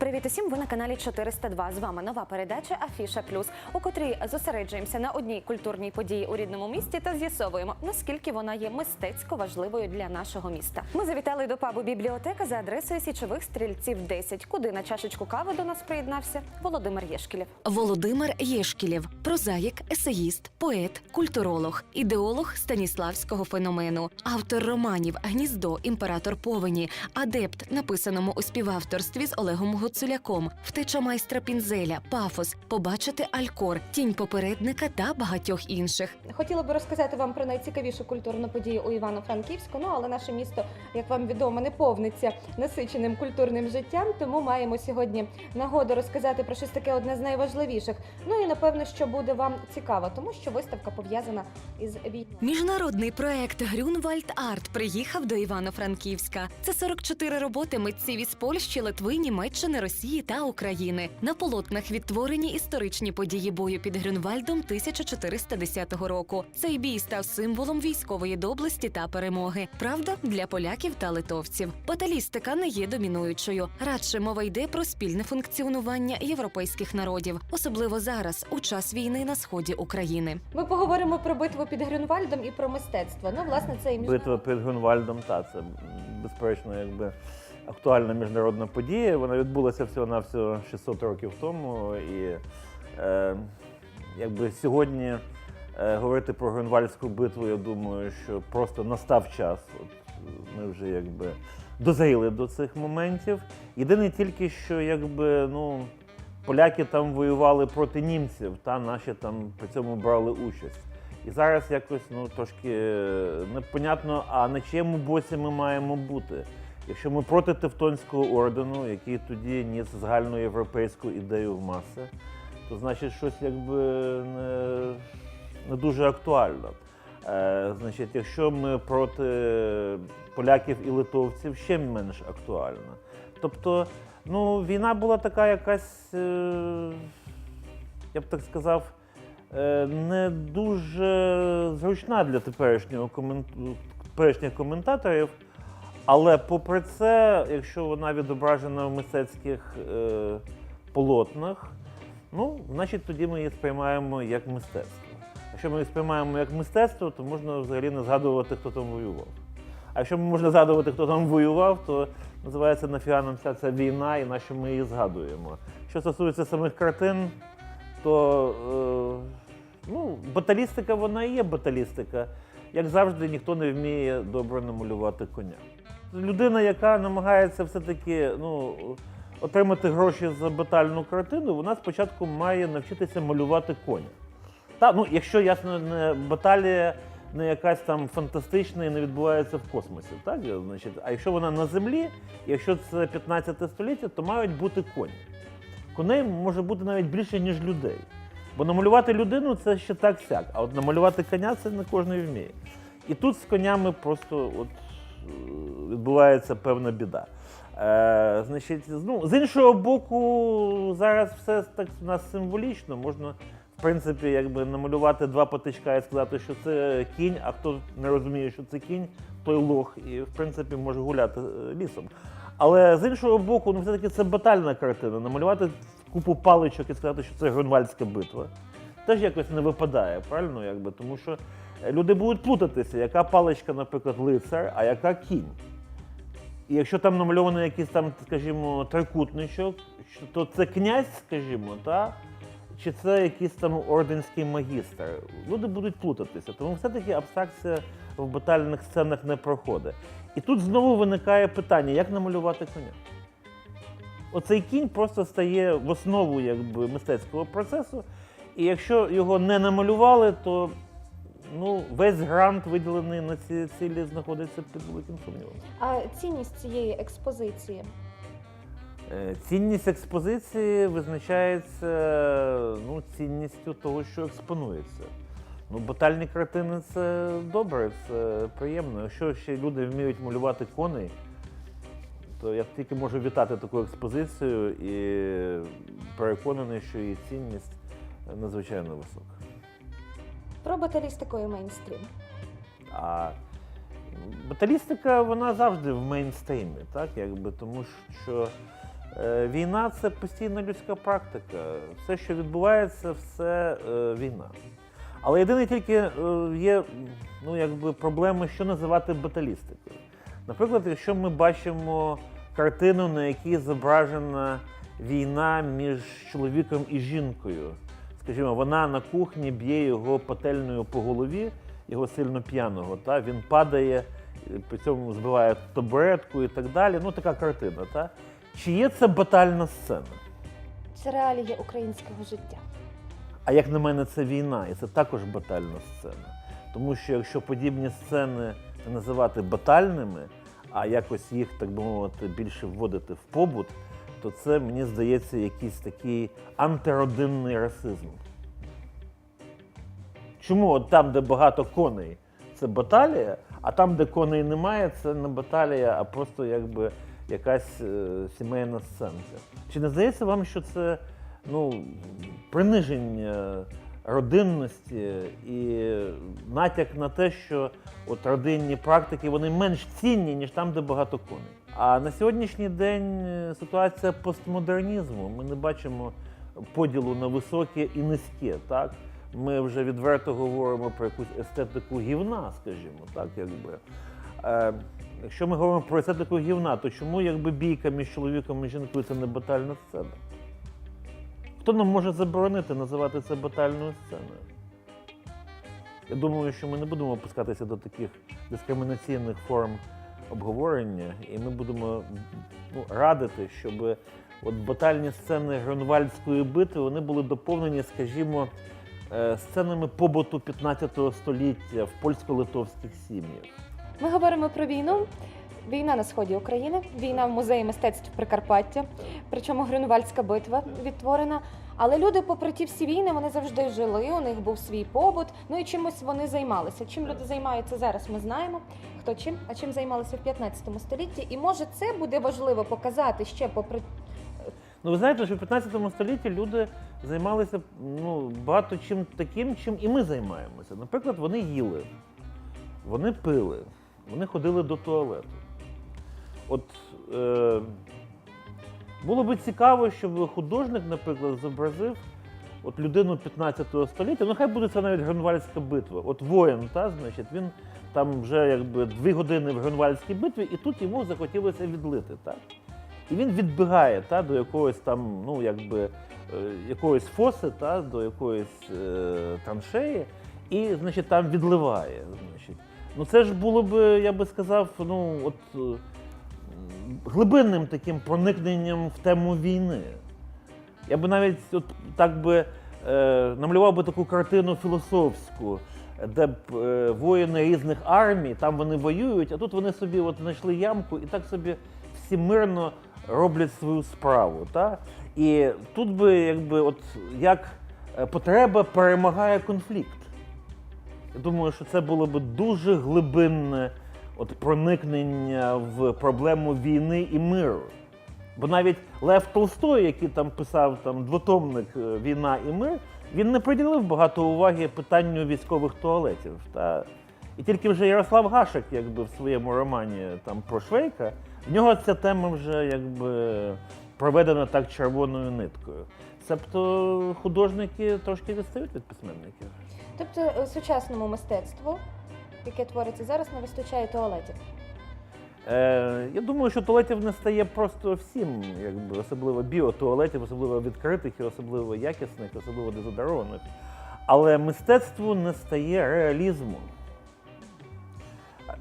Привіт усім! Ви на каналі 402. З вами нова передача Афіша Плюс, у котрій зосереджуємося на одній культурній події у рідному місті та з'ясовуємо, наскільки вона є мистецько важливою для нашого міста. Ми завітали до пабу бібліотека за адресою Січових стрільців 10, куди на чашечку кави до нас приєднався Володимир Єшкілєв. Володимир Єшкілєв, прозаїк, есеїст, поет, культуролог, ідеолог станіславського феномену, автор романів Гніздо, імператор повені, адепт, написаному у співавторстві з Олегом Гуцуляком, втеча майстра Пінзеля, пафос, побачити Алькор, тінь попередника та багатьох інших. Хотіла би розказати вам про найцікавішу культурну подію у Івано-Франківську. Ну але наше місто, як вам відомо, не повниться насиченим культурним життям. Тому маємо сьогодні нагоду розказати про щось таке одне з найважливіших. Ну і напевно, що буде вам цікаво, тому що виставка пов'язана із війною. Міжнародний проект Грюнвальд Арт приїхав до Івано-Франківська. Це 44 роботи митців із Польщі, Литви, Німеччини, Росії та України. На полотнах відтворені історичні події бою під Грюнвальдом 1410 року. Цей бій став символом військової доблесті та перемоги. Правда, для поляків та литовців. Баталістика не є домінуючою. Радше мова йде про спільне функціонування європейських народів, особливо зараз, у час війни на сході України. Ми поговоримо про битву під Грюнвальдом і про мистецтво. Ну, власне, це і Битва під Грюнвальдом, та це безперечно, якби актуальна міжнародна подія. Вона відбулася всього на всього 600 років тому. І е, якби сьогодні е, говорити про Грюнвальдську битву, я думаю, що просто настав час. От ми вже якби дозріли до цих моментів. Єдине тільки, що якби ну. Поляки там воювали проти німців, та наші там при цьому брали участь. І зараз якось ну трошки е, непонятно, а на чиєму боці ми маємо бути. Якщо ми проти Тевтонського ордену, який тоді ніс загальноєвропейську ідею в маси, то значить щось якби не, не дуже актуально. Е, значить, якщо ми проти поляків і литовців, ще менш актуально. Тобто, ну, війна була така якась, е, я б так сказав, е, не дуже зручна для теперішнього комен... теперішніх коментаторів. Але попри це, якщо вона відображена в мистецьких е, полотнах, ну, значить тоді ми її сприймаємо як мистецтво. Якщо ми її сприймаємо як мистецтво, то можна взагалі не згадувати, хто там воював. А якщо можна згадувати, хто там воював, то називається нафіга нам вся ця війна і на що ми її згадуємо. Що стосується самих картин, то е, ну, баталістика вона і є баталістика. Як завжди, ніхто не вміє добре намалювати коня. Людина, яка намагається все-таки ну, отримати гроші за батальну картину, вона спочатку має навчитися малювати коня. Та, ну, якщо ясно, не баталія не якась там фантастична і не відбувається в космосі. Так? Значить, а якщо вона на землі, якщо це 15 століття, то мають бути коні. Коней може бути навіть більше, ніж людей. Бо намалювати людину це ще так сяк, а от намалювати коня це не кожен вміє. І тут з конями просто от, відбувається певна біда. Е, значить, ну, з іншого боку, зараз все так у нас символічно. Можна, в принципі, якби намалювати два патичка і сказати, що це кінь, а хто не розуміє, що це кінь, той лох, і в принципі може гуляти е, лісом. Але з іншого боку, ну все-таки це батальна картина. Намалювати купу паличок і сказати, що це Грюнвальдська битва. Теж якось не випадає, правильно? Якби? Тому що люди будуть плутатися, яка паличка, наприклад, лицар, а яка кінь. І якщо там намальований якийсь там, скажімо, трикутничок, то це князь, скажімо, та? чи це якийсь там орденський магістр. Люди будуть плутатися. Тому все-таки абстракція в батальних сценах не проходить. І тут знову виникає питання, як намалювати коня. Оцей кінь просто стає в основу якби, мистецького процесу. І якщо його не намалювали, то ну, весь грант, виділений на ці цілі, знаходиться під великим сумнівом. А цінність цієї експозиції Е, Цінність експозиції визначається ну, цінністю того, що експонується. Ну, батальні картини це добре, це приємно. Якщо ще люди вміють малювати коней, то я тільки можу вітати таку експозицію і переконаний, що її цінність надзвичайно висока. Про баталістику і мейнстрім. А баталістика вона завжди в мейнстрімі, так? Якби, тому що Е, Війна це постійна людська практика. Все, що відбувається, все е, війна. Але єдине тільки е, є ну, якби проблеми, що називати баталістикою. Наприклад, якщо ми бачимо картину, на якій зображена війна між чоловіком і жінкою, скажімо, вона на кухні б'є його пательнею по голові, його сильно п'яного, та він падає, при цьому збиває табуретку і так далі. Ну, така картина. Та? Чи є це батальна сцена? Це реалії українського життя. А як на мене, це війна, і це також батальна сцена. Тому що якщо подібні сцени називати батальними, а якось їх, так би мовити, більше вводити в побут, то це, мені здається, якийсь такий антиродинний расизм. Чому от там, де багато коней, це баталія, а там, де коней немає, це не баталія, а просто якби якась е, сімейна сценка. Чи не здається вам, що це ну, приниження родинності і натяк на те, що от родинні практики вони менш цінні, ніж там, де багато коней. А на сьогоднішній день е, ситуація постмодернізму. Ми не бачимо поділу на високе і низьке. Так? Ми вже відверто говоримо про якусь естетику гівна, скажімо, так, якби. Е, якщо ми говоримо про естетику гівна, то чому якби бійка між чоловіком і жінкою це не батальна сцена? Хто нам може заборонити називати це батальною сценою? Я думаю, що ми не будемо опускатися до таких дискримінаційних форм обговорення, і ми будемо ну, радити, щоб от батальні сцени Грюнвальдської битви вони були доповнені, скажімо, е, сценами побуту 15 століття в польсько-литовських сім'ях. Ми говоримо про війну. Війна на сході України, війна в музеї мистецтв Прикарпаття, причому Грюнвальдська битва відтворена. Але люди, попри ті всі війни, вони завжди жили. У них був свій побут. Ну і чимось вони займалися. Чим люди займаються зараз, ми знаємо. Хто чим, а чим займалися в 15 столітті. І може це буде важливо показати ще попри Ну, ви знаєте, що в 15 столітті люди займалися ну, багато чим таким, чим і ми займаємося. Наприклад, вони їли, вони пили, вони ходили до туалету. От е, було би цікаво, щоб художник, наприклад, зобразив от людину 15 століття, ну хай буде це навіть Грюнвальдська битва. От воїн, та, значить, він там вже якби дві години в Грюнвальдській битві, і тут йому захотілося відлити. Так? І він відбігає та, до якогось там, ну, якби, е, якоїсь фоси, та, до якоїсь е, траншеї, і, значить, там відливає. Значить. Ну, це ж було б, я би сказав, ну, от, глибинним таким проникненням в тему війни. Я би навіть от, так би е, намалював би таку картину філософську, де б е, воїни різних армій, там вони воюють, а тут вони собі от знайшли ямку і так собі всі мирно роблять свою справу. Та? І тут би якби от як е, потреба перемагає конфлікт. Я думаю, що це було б дуже глибинне от проникнення в проблему війни і миру. Бо навіть Лев Толстой, який там писав там двотомник е, Війна і мир, він не приділив багато уваги питанню військових туалетів. Та... І тільки вже Ярослав Гашек, якби в своєму романі там про Швейка, в нього ця тема вже якби проведена так червоною ниткою. Себто художники трошки відстають від письменників. тобто е, сучасному мистецтву, яке твориться зараз, не вистачає туалетів. Е, я думаю, що туалетів не стає просто всім, якби особливо біотуалетів, особливо відкритих, і особливо якісних, особливо дезодорованих. Але мистецтву не стає реалізму.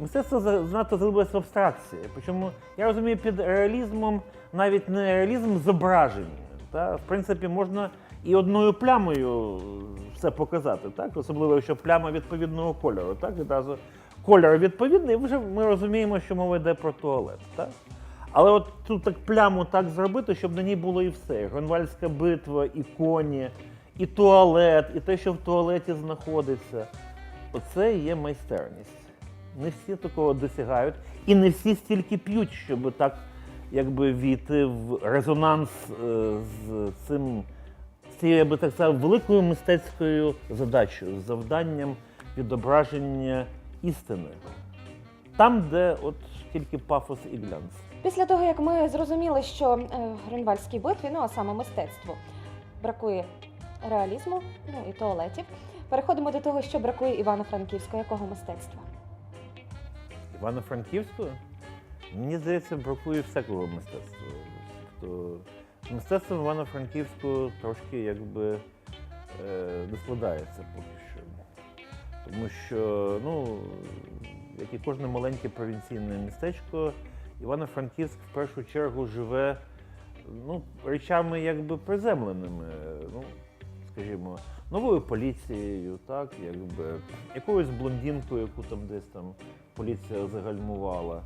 Мистецтво за- занадто залилося в абстракції. Причому я розумію під реалізмом навіть не реалізм зображення. В принципі, можна і одною плямою все показати, так? особливо якщо пляма відповідного кольору. Так? Відразу кольор відповідний, вже ми розуміємо, що мова йде про туалет. Так? Але от тут так пляму так зробити, щоб на ній було і все. Гронвальська битва, і коні, і туалет, і те, що в туалеті знаходиться. Оце є майстерність. Не всі такого досягають, і не всі стільки п'ють, щоб так якби війти в резонанс е, з цим, цією, я би так сказав, великою мистецькою задачею, завданням відображення істини. Там, де от тільки пафос і глянц. Після того, як ми зрозуміли, що е, битві, ну а саме мистецтву, бракує реалізму, ну і туалетів, переходимо до того, що бракує Івано-Франківського, якого мистецтва. Івано-Франківського? Мені здається, бракує всякого мистецтва. Тобто мистецтво Івано-Франківського трошки якби не складається поки що. Тому що, ну, як і кожне маленьке провінційне містечко, Івано-Франківськ в першу чергу живе ну, речами якби приземленими. Ну, скажімо, новою поліцією, так, якби, якоюсь блондинкою, яку там десь там поліція загальмувала.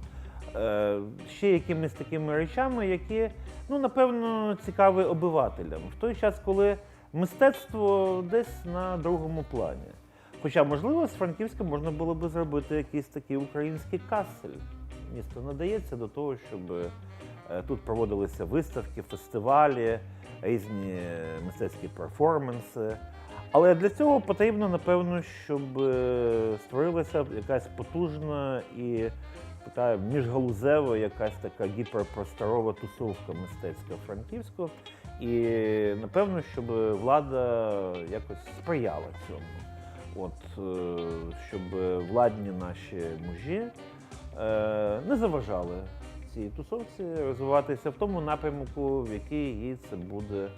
Е, ще якимись такими речами, які, ну, напевно, цікаві обивателям. В той час, коли мистецтво десь на другому плані. Хоча, можливо, з Франківська можна було би зробити якийсь такий український касель. Місто надається до того, щоб е, тут проводилися виставки, фестивалі, різні мистецькі перформанси. Але для цього потрібно, напевно, щоб е, створилася якась потужна і така міжгалузева, якась така гіперпросторова тусовка мистецька Франківського. І напевно, щоб влада якось сприяла цьому. От, е, щоб владні наші мужі е, не заважали цій тусовці розвиватися в тому напрямку, в який їй це буде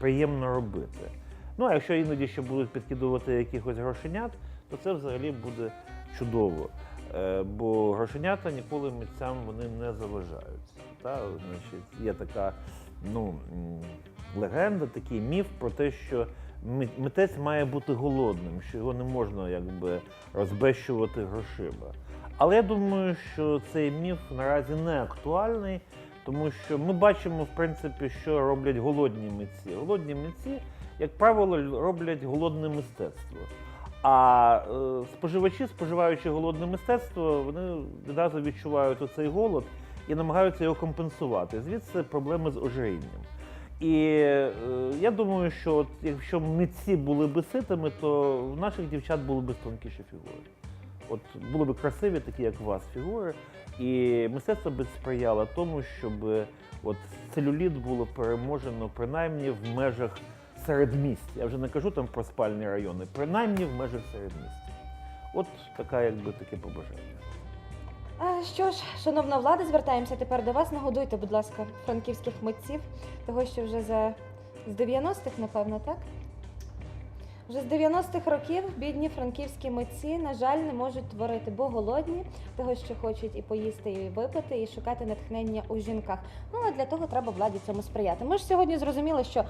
приємно робити. Ну, а якщо іноді ще будуть підкидувати якихось грошенят, то це взагалі буде чудово. Е, бо грошенята ніколи митцям вони не заважають. Та, значить, є така ну, легенда, такий міф про те, що митець має бути голодним, що його не можна якби розбещувати грошима. Але я думаю, що цей міф наразі не актуальний, тому що ми бачимо, в принципі, що роблять голодні митці. Голодні митці, як правило, роблять голодне мистецтво. А е, споживачі, споживаючи голодне мистецтво, вони відразу відчувають оцей голод і намагаються його компенсувати. Звідси проблеми з ожирінням. І е, я думаю, що от, якщо митці були би ситими, то в наших дівчат були б тонкіші фігури. От були б красиві, такі як у вас фігури, і мистецтво би сприяло тому, щоб от целюліт було переможено принаймні в межах середмість. Я вже не кажу там про спальні райони, принаймні в межах середмістя. От така, якби таке побажання. Що ж, шановна влада, звертаємося тепер до вас. Нагодуйте, будь ласка, франківських митців, того, що вже за з 90-х, напевно, так? Вже з 90-х років бідні франківські митці, на жаль, не можуть творити, бо голодні, того, що хочуть і поїсти, і випити, і шукати натхнення у жінках. Ну а для того треба владі цьому сприяти. Ми ж сьогодні зрозуміли, що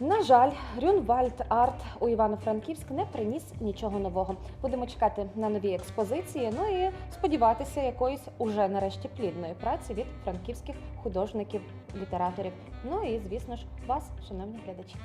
на жаль, Рюнвальд Арт у Івано-Франківськ не приніс нічого нового. Будемо чекати на нові експозиції. Ну і сподіватися якоїсь уже нарешті плідної праці від франківських художників, літераторів. Ну і звісно ж вас, шановні глядачі.